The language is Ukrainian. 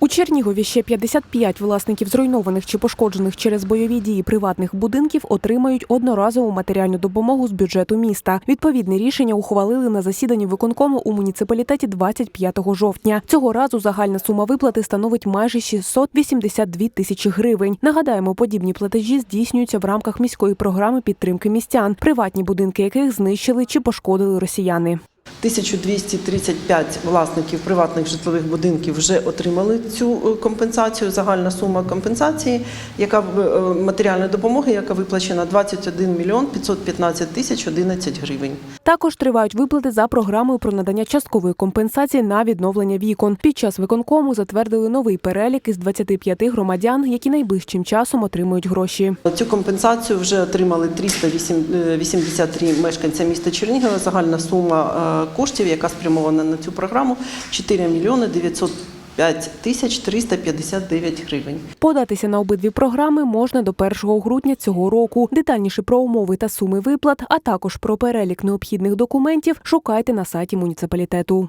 У Чернігові ще 55 власників зруйнованих чи пошкоджених через бойові дії приватних будинків отримають одноразову матеріальну допомогу з бюджету міста. Відповідне рішення ухвалили на засіданні виконкому у муніципалітеті 25 жовтня. Цього разу загальна сума виплати становить майже 682 тисячі гривень. Нагадаємо, подібні платежі здійснюються в рамках міської програми підтримки містян, приватні будинки яких знищили чи пошкодили росіяни. 1235 власників приватних житлових будинків вже отримали цю е, компенсацію. Загальна сума компенсації, яка е, матеріальної допомоги, яка виплачена 21 мільйон 515 тисяч 11 гривень. Також тривають виплати за програмою про надання часткової компенсації на відновлення вікон. Під час виконкому затвердили новий перелік із 25 громадян, які найближчим часом отримують гроші. Цю компенсацію вже отримали 383 мешканця міста Чернігова. Загальна сума е, коштів, яка спрямована на цю програму, 4 мільйони 905 тисяч 359 гривень. Податися на обидві програми можна до 1 грудня цього року. Детальніше про умови та суми виплат, а також про перелік необхідних документів шукайте на сайті муніципалітету.